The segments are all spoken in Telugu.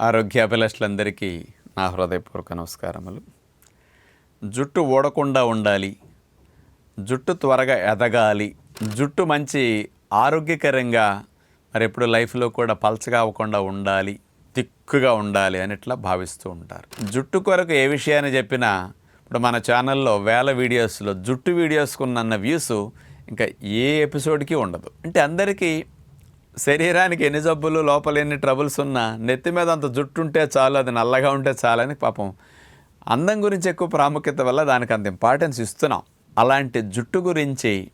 ఆరోగ్యాభిలాషులందరికీ నా హృదయపూర్వక నమస్కారములు. జుట్టు ఊడకుండా ఉండాలి జుట్టు త్వరగా ఎదగాలి జుట్టు మంచి ఆరోగ్యకరంగా మరి ఎప్పుడు లైఫ్లో కూడా పలచగా అవ్వకుండా ఉండాలి తిక్కుగా ఉండాలి అని ఇట్లా భావిస్తూ ఉంటారు. జుట్టు కొరకు ఏ విషయాన్ని చెప్పినా ఇప్పుడు మన ఛానల్లో వేల వీడియోస్లో జుట్టు వీడియోస్కున్న వ్యూస్ ఇంకా ఏ ఎపిసోడ్కి ఉండదు. అంటే అందరికీ శరీరానికి ఎన్ని జబ్బులు లోపల ఎన్ని ట్రబుల్స్ ఉన్నా నెత్తి మీద అంత జుట్టు ఉంటే చాలు అది నల్లగా ఉంటే చాలని పాపం అందం గురించి ఎక్కువ ప్రాముఖ్యత వల్ల దానికి అంత ఇంపార్టెన్స్ ఇస్తున్నాం. అలాంటి జుట్టు గురించి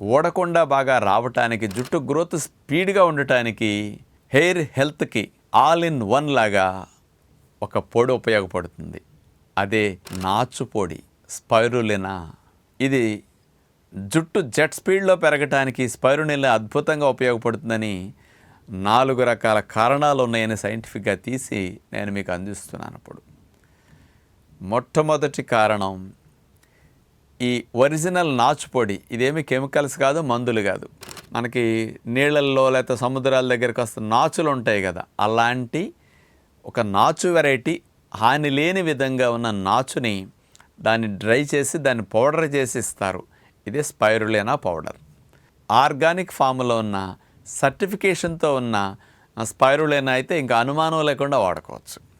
ఊడకుండా బాగా రావటానికి జుట్టు గ్రోత్ స్పీడ్గా ఉండటానికి హెయిర్ హెల్త్కి ఆల్ ఇన్ వన్ లాగా ఒక పొడి ఉపయోగపడుతుంది. అదే నాచు పొడి స్పైరులినా. ఇది జుట్టు జెట్ స్పీడ్లో పెరగటానికి స్పైరునిల్ అద్భుతంగా ఉపయోగపడుతుందని నాలుగు రకాల కారణాలు ఉన్నాయని సైంటిఫిక్గా తీసి నేను మీకు అందిస్తున్నాను అప్పుడు మొట్టమొదటి కారణం ఈ ఒరిజినల్ నాచు పొడి ఇదేమి కెమికల్స్ కాదు మందులు కాదు. మనకి నీళ్ళల్లో లేకపోతే సముద్రాల దగ్గరికి వస్తే నాచులు ఉంటాయి కదా అలాంటి ఒక నాచు వెరైటీ హాని లేని విధంగా ఉన్న నాచుని దాన్ని డ్రై చేసి దాన్ని పౌడర్ చేసి ఇస్తారు. ఇదే స్పైరులేనా పౌడర్. ఆర్గానిక్ ఫామ్లో ఉన్న సర్టిఫికేషన్తో ఉన్న స్పైరులేనా అయితే ఇంకా అనుమానం లేకుండా వాడుకోవచ్చు.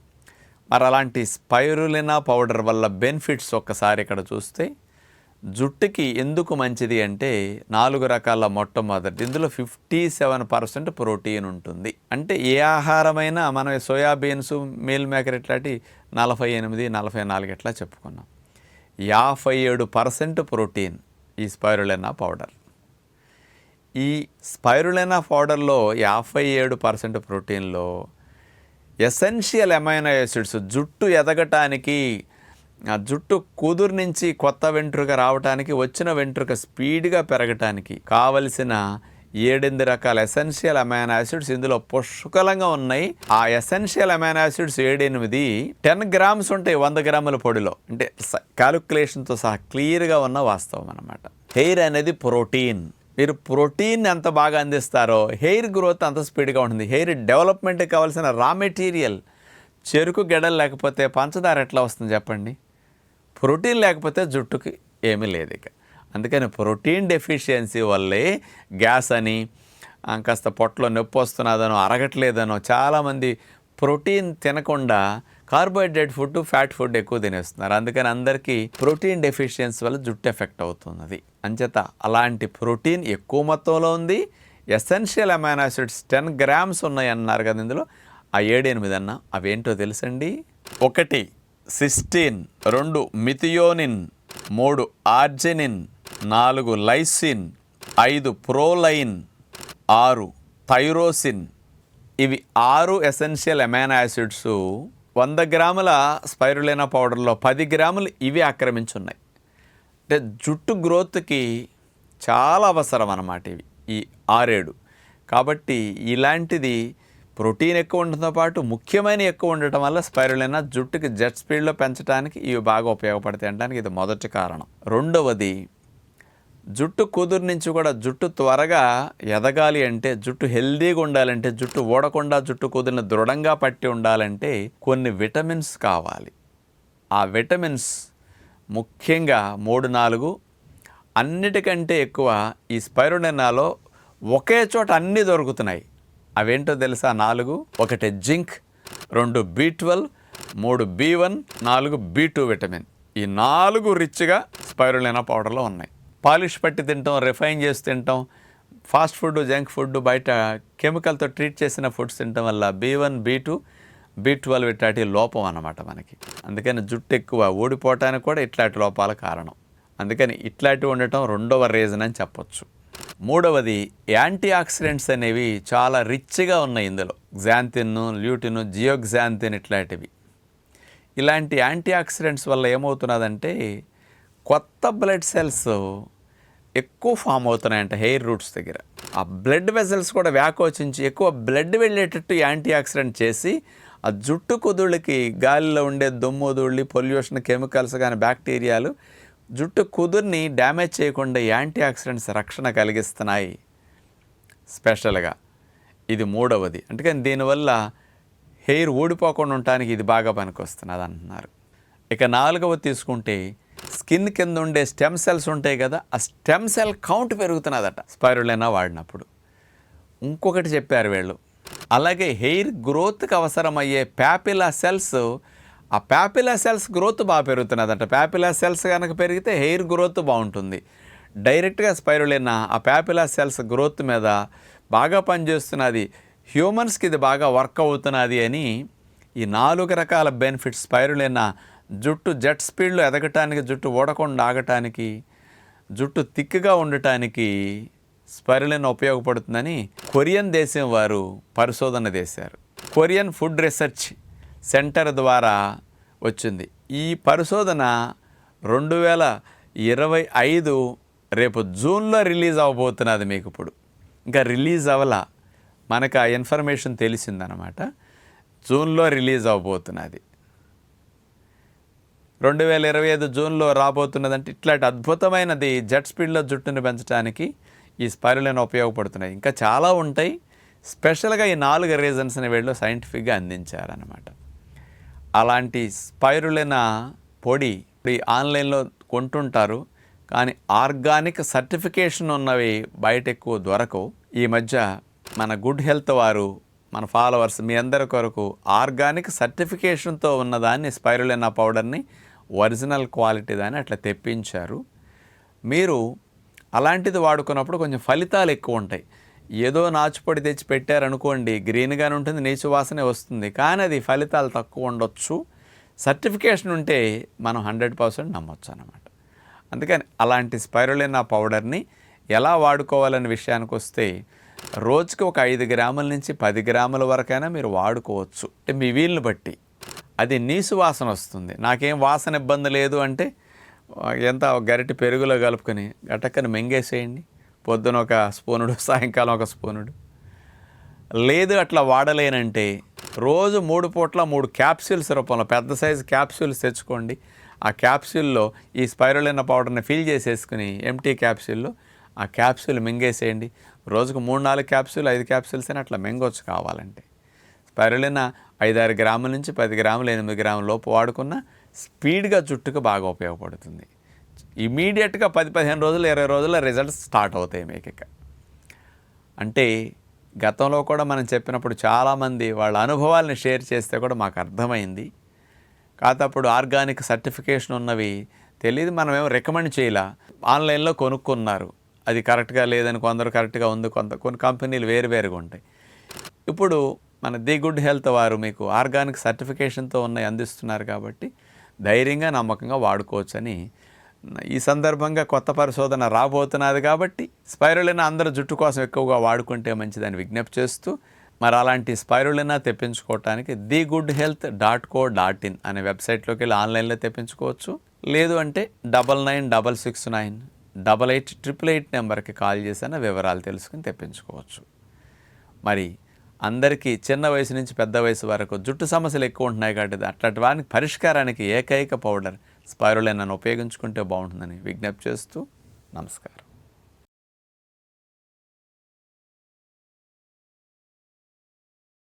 మరి అలాంటి స్పైరులినా పౌడర్ వల్ల బెనిఫిట్స్ ఒక్కసారి ఇక్కడ చూస్తే జుట్టుకి ఎందుకు మంచిది అంటే నాలుగు రకాల మొట్టమొదటి ఇందులో ఫిఫ్టీ సెవెన్ పర్సెంట్ ప్రోటీన్ ఉంటుంది. అంటే ఏ ఆహారమైనా మనం సోయాబీన్స్ మీల్ మేకర్ ఇట్లాంటి నలభై ఎనిమిది నలభై నాలుగు ఇట్లా చెప్పుకున్నాం. యాభై ఏడు పర్సెంట్ ప్రోటీన్. ఈ స్పైరులైనా పౌడర్. ఈ స్పైరులైనా పౌడర్లో యాభై ఏడు పర్సెంట్ ప్రోటీన్లో ఎసెన్షియల్ అమైనో యాసిడ్స్ జుట్టు ఎదగటానికి ఆ జుట్టు కుదురు నుంచి కొత్త వెంట్రుక రావటానికి వచ్చిన వెంట్రుక స్పీడ్గా పెరగటానికి కావలసిన ఏడెనిమిది రకాల ఎసెన్షియల్ అమైనో యాసిడ్స్ ఇందులో పుష్కలంగా ఉన్నాయి. ఆ ఎసెన్షియల్ అమైనో యాసిడ్స్ ఏడెనిమిది టెన్ గ్రామ్స్ ఉంటాయి వంద గ్రాముల పొడిలో. అంటే క్యాలిక్యులేషన్తో సహా క్లియర్గా ఉన్న వాస్తవం అన్నమాట. హెయిర్ అనేది ప్రోటీన్ మీరు ప్రోటీన్ ఎంత బాగా అందిస్తారో హెయిర్ గ్రోత్ అంత స్పీడ్గా ఉంటుంది. హెయిర్ డెవలప్మెంట్కి కావాల్సిన రా మెటీరియల్ చెరుకు గెడలు లేకపోతే పంచదార ఎట్లా వస్తుంది చెప్పండి? ప్రోటీన్ లేకపోతే జుట్టుకి ఏమీ లేదు ఇక. అందుకని ప్రోటీన్ డెఫిషియన్సీ వల్లే గ్యాస్ అని కాస్త పొట్టలో నొప్పి వస్తున్నదనో అరగట్లేదనో చాలామంది ప్రోటీన్ తినకుండా కార్బోహైడ్రేట్ ఫుడ్ ఫ్యాట్ ఫుడ్ ఎక్కువ తినేస్తున్నారు. అందుకని అందరికీ ప్రోటీన్ డెఫిషియన్సీ వల్ల జుట్టు ఎఫెక్ట్ అవుతున్నది. అంచేత అలాంటి ప్రోటీన్ ఎక్కువ మొత్తంలో ఉంది. Essential amino acids ten grams ఉన్నాయి అన్నారు కదా ఇందులో. ఆ ఏడు ఎనిమిది అన్న అవేంటో తెలుసండి? ఒకటి సిస్టీన్ రెండు మిథియోనిన్ మూడు ఆర్జెనిన్ నాలుగు లైసిన్ ఐదు ప్రోలైన్ ఆరు థైరోసిన్ ఇవి ఆరు ఎసెన్షియల్ అమైనో యాసిడ్స్. వంద గ్రాముల స్పైరులైన పౌడర్లో పది గ్రాములు ఇవి ఆక్రమించున్నాయి. అంటే జుట్టు గ్రోత్కి చాలా అవసరం అన్నమాట ఇవి ఈ ఆరేడు. కాబట్టి ఇలాంటిది ప్రోటీన్ ఎక్కువ ఉండటంతో పాటు ముఖ్యమైన ఎక్కువ ఉండటం వల్ల స్పైరులైన జుట్టుకి జెట్ స్పీడ్లో పెంచడానికి ఇవి బాగా ఉపయోగపడతాయి అనడానికి ఇది మొదటి కారణం. రెండవది జుట్టు కుదురు నుంచి కూడా జుట్టు త్వరగా ఎదగాలి అంటే జుట్టు హెల్దీగా ఉండాలంటే జుట్టు ఊడకుండా జుట్టు కుదురుని దృఢంగా పట్టి ఉండాలంటే కొన్ని విటమిన్స్ కావాలి. ఆ విటమిన్స్ ముఖ్యంగా మూడు నాలుగు అన్నిటికంటే ఎక్కువ ఈ స్పైరుడెనాలో ఒకే చోట అన్నీ దొరుకుతున్నాయి. అవేంటో తెలుసా? నాలుగు ఒకటి జింక్ రెండు బి ట్వెల్వ్ మూడు బి వన్ నాలుగు బి టూ విటమిన్. ఈ నాలుగు రిచ్గా స్పైరులైన పౌడర్లో ఉన్నాయి. పాలిష్ పట్టి తింటాం రిఫైన్ చేసి తింటాం ఫాస్ట్ ఫుడ్ జంక్ ఫుడ్ బయట కెమికల్తో ట్రీట్ చేసిన ఫుడ్స్ తినటం వల్ల B one B two B twelve ఇట్లాంటి లోపం అన్నమాట మనకి. అందుకని జుట్టు ఎక్కువ ఊడిపోవటానికి కూడా ఇట్లాంటి లోపాల కారణం. అందుకని ఇట్లాంటివి ఉండటం రెండవ రీజన్ అని చెప్పొచ్చు. మూడవది యాంటీ ఆక్సిడెంట్స్ అనేవి చాలా రిచ్గా ఉన్నాయి ఇందులో. గ్జాంతిన్ ల్యూటిన్ జియోగ్జాంతిన్ ఇట్లాంటివి. ఇలాంటి యాంటీ ఆక్సిడెంట్స్ వల్ల ఏమవుతున్నదంటే కొత్త బ్లడ్ సెల్స్ ఎక్కువ ఫామ్ అవుతున్నాయంట హెయిర్ రూట్స్ దగ్గర. ఆ బ్లడ్ వెజల్స్ కూడా వ్యాకోచించి ఎక్కువ బ్లడ్ వెళ్ళేటట్టు యాంటీ ఆక్సిడెంట్ చేసి ఆ జుట్టు కుదుళ్ళకి గాలిలో ఉండే దుమ్ము ధూళి పొల్యూషన్ కెమికల్స్ కానీ బ్యాక్టీరియాలు జుట్టు కుదుర్ని డ్యామేజ్ చేయకుండా యాంటీ ఆక్సిడెంట్స్ రక్షణ కలిగిస్తున్నాయి. స్పెషల్గా ఇది మూడవది. అందుకని దీనివల్ల హెయిర్ ఊడిపోకుండా ఉండటానికి ఇది బాగా పనికొస్తున్నది అంటున్నారు. ఇక నాలుగవది తీసుకుంటే స్కిన్ కింద ఉండే స్టెమ్ సెల్స్ ఉంటాయి కదా ఆ స్టెమ్ సెల్ కౌంట్ పెరుగుతున్నదట. స్పైరులైనా వాడినప్పుడు. ఇంకొకటి చెప్పారు వీళ్ళు. అలాగే హెయిర్ గ్రోత్కి అవసరమయ్యే ప్యాపిలా సెల్స్ ఆ ప్యాపిలా సెల్స్ గ్రోత్ బాగా పెరుగుతున్నదట. ప్యాపిలా సెల్స్ కనుక పెరిగితే హెయిర్ గ్రోత్ బాగుంటుంది. డైరెక్ట్గా స్పైరులైన ఆ ప్యాపిలా సెల్స్ గ్రోత్ మీద బాగా పనిచేస్తున్నది. హ్యూమన్స్కి ఇది బాగా వర్క్ అవుతున్నది అని ఈ నాలుగు రకాల బెనిఫిట్స్ స్పైరులైన జుట్టు జెట్ స్పీడ్లో ఎదగటానికి జుట్టు ఓడకుండా ఆగటానికి జుట్టు తిక్కుగా ఉండటానికి స్పైరలిన్ ఉపయోగపడుతుందని కొరియన్ దేశం వారు పరిశోధన చేశారు. కొరియన్ ఫుడ్ రీసెర్చ్ సెంటర్ ద్వారా వచ్చింది. ఈ పరిశోధన రెండు వేల ఇరవై ఐదు రేపు జూన్లో రిలీజ్ అవ్వబోతున్నది మీకు ఇప్పుడు. ఇంకా రిలీజ్ అవ్వలా మనకు ఆ ఇన్ఫర్మేషన్ తెలిసిందనమాట జూన్లో రిలీజ్ అవ్వబోతున్నది రెండు వేల ఇరవై ఐదు జూన్లో రాబోతున్నదంటే ఇట్లాంటి అద్భుతమైనది జెట్ స్పీడ్లో జుట్టుని పెంచడానికి ఈ స్పైరులైన ఉపయోగపడుతున్నాయి. ఇంకా చాలా ఉంటాయి. స్పెషల్గా ఈ నాలుగు రీజన్స్ని వీళ్ళు సైంటిఫిక్గా అందించారనమాట అలాంటి స్పైరులైన పొడి ఈ ఆన్లైన్లో కొంటుంటారు. కానీ ఆర్గానిక్ సర్టిఫికేషన్ ఉన్నవి బయట ఎక్కువ దొరకవు. ఈ మధ్య మన గుడ్ హెల్త్ వారు మన ఫాలోవర్స్ మీ అందరి కొరకు ఆర్గానిక్ సర్టిఫికేషన్తో ఉన్నదాన్ని స్పైరులైన పౌడర్ని ఒరిజినల్ క్వాలిటీ దాన్ని అట్లా తెప్పించారు. మీరు అలాంటిది వాడుకున్నప్పుడు కొంచెం ఫలితాలు ఎక్కువ ఉంటాయి. ఏదో నాచుపొడి తెచ్చి పెట్టారనుకోండి గ్రీన్గానే ఉంటుంది నీచు వాసనే వస్తుంది. కానీ అది ఫలితాలు తక్కువ ఉండొచ్చు. సర్టిఫికేషన్ ఉంటే మనం హండ్రెడ్ పర్సెంట్ నమ్మొచ్చు అనమాట అందుకని అలాంటి స్పైరులినా పౌడర్ని ఎలా వాడుకోవాలనే విషయానికి వస్తే రోజుకి ఒక ఐదు గ్రాముల నుంచి పది గ్రాముల వరకైనా మీరు వాడుకోవచ్చు. అంటే మీ వీలుని బట్టి. అది నీసు వాసన వస్తుంది. నాకేం వాసన ఇబ్బంది లేదు అంటే ఎంత గరిటి పెరుగులో కలుపుకొని గటక్కని మెంగేసేయండి. పొద్దున ఒక స్పూనుడు సాయంకాలం ఒక స్పూనుడు. లేదు అట్లా వాడలేనంటే రోజు మూడు పూట్ల మూడు క్యాప్సూల్స్ రూపంలో పెద్ద సైజు క్యాప్సూల్స్ తెచ్చుకోండి. ఆ క్యాప్సూల్లో ఈ స్పైరులిన పౌడర్ని ఫిల్ చేసేసుకుని ఎంటీ క్యాప్సూల్లో ఆ క్యాప్సూల్ మింగేసేయండి. రోజుకు మూడు నాలుగు క్యాప్సూల్ ఐదు క్యాప్సూల్స్ అని అట్లా మింగొచ్చు కావాలంటే. పరిలిన ఐదారు గ్రాముల నుంచి పది గ్రాములు ఎనిమిది గ్రాముల లోపు వాడుకున్న స్పీడ్గా జుట్టుకు బాగా ఉపయోగపడుతుంది. ఇమీడియట్గా పది పదిహేను రోజులు ఇరవై రోజుల రిజల్ట్స్ స్టార్ట్ అవుతాయి మీకు ఇక. అంటే గతంలో కూడా మనం చెప్పినప్పుడు చాలామంది వాళ్ళ అనుభవాల్ని షేర్ చేస్తే కూడా మాకు అర్థమైంది. కాతప్పుడు ఆర్గానిక్ సర్టిఫికేషన్ ఉన్నవి తెలియదు మనం ఏమో రికమెండ్ చేయాల. ఆన్లైన్లో కొనుక్కున్నారు. అది కరెక్ట్గా లేదని కొందరు కరెక్ట్గా ఉంది కొంత కొన్ని కంపెనీలు వేరు వేరుగా ఉంటాయి. ఇప్పుడు మన ది గుడ్ హెల్త్ వారు మీకు ఆర్గానిక్ సర్టిఫికేషన్తో ఉన్నాయి అందిస్తున్నారు కాబట్టి ధైర్యంగా నమ్మకంగా వాడుకోవచ్చని ఈ సందర్భంగా కొత్త పరిశోధన రాబోతున్నది కాబట్టి స్పైరులినా అందరు జుట్టు కోసం ఎక్కువగా వాడుకుంటే మంచిదని విజ్ఞప్తి చేస్తూ మరి అలాంటి spirulina తెప్పించుకోవటానికి the good health dot co dot in అనే వెబ్సైట్లోకి వెళ్ళి ఆన్లైన్లో తెప్పించుకోవచ్చు. లేదు అంటే double nine double six nine double eight triple eight నెంబర్కి కాల్ చేసిన వివరాలు తెలుసుకుని తెప్పించుకోవచ్చు. మరి అందరికీ చిన్న వయసు నుంచి పెద్ద వయసు వరకు జుట్టు సమస్యలు ఎక్కువ ఉంటున్నాయి కాబట్టి అట్లాంటి వారికి పరిష్కారానికి ఏకైక పౌడర్ స్పైరులైనను ఉపయోగించుకుంటే బాగుంటుందని విజ్ఞప్తి చేస్తూ నమస్కారం.